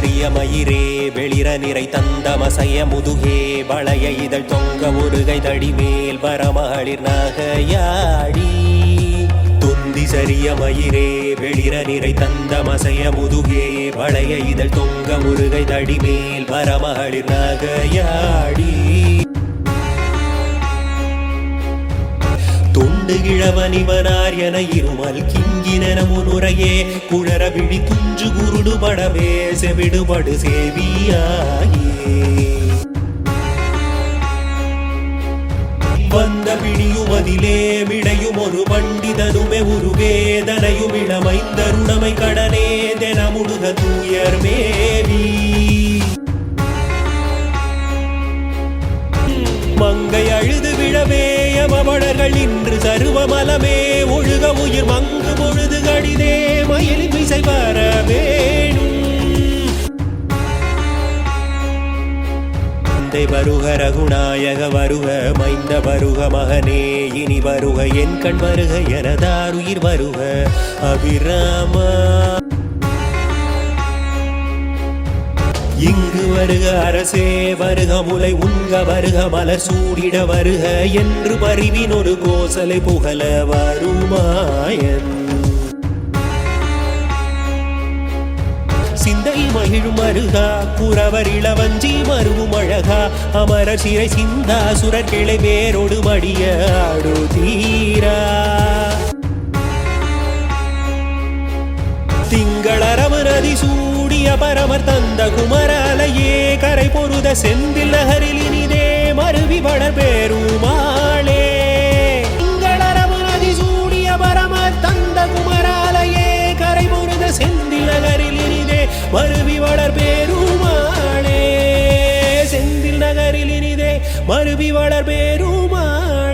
கரிய மயிரே வெளிர நிறை தந்த மசைய முதுகே வளைய இதழ் தொங்க முருகை தடிமேல் வரமகளிர் நகையாடி. துந்தி சரிய மயிரே வெளிர நிறை தந்த மசைய முதுகே வளைய இதழ் தொங்க முருகை தடிமேல் வரமகளிர் நகையாடி. தொண்டு கிழவனிவனார் என இருமல் கிங்கின முனுரையே. குழற விழி துஞ்சு குருடு படவே செவிடுபடு சேவியாயே. வந்த பிடியுமதிலே விடையும் ஒரு பண்டிதனுமே ஒரு வேதனையும் இளமைந்தருணமை கடனே தெனமுடுக தூயர் மேவி. மங்கை அழுது விழவே யமவளர்கள் இன்று சருவமலமே ஒழுக உயிர் மங்கு பொழுது கடிதே. மயிலின் இசை வர வேணும். தந்தை வருக ரகுநாயக வருக மைந்த வருக மகனே. இனி வருக என் கண் வருக எனதாருயிர் வருக. அபிராமா இங்கு வருக அரசே வருக முலை உங்க வருக மலர் சூடிட வருக என்று பரிவின் ஒரு கோசலை புகழ வருமாயன். சிந்தை மகிழும் அருகா குறவர் இளவஞ்சி மருவும் அழகா அமரர் சிறை சிந்தா சுரர் கிளை வேரோடு மடிய ஆடு தீரா. திங்களரவு நதி சூடிய பரமர் தந்த குமர கரை பொருத செந்தில் நகரில் இனிதே மருவி வளர் பேருமாளே திங்களரவு நதி சூடிய பரம தந்த குமராலையே கரை பொருத செந்தில் நகரில் இனிதே மருவி வளர் பேருமாளே செந்தில் நகரில் இனிதே மருவி வளர் பேருமாள்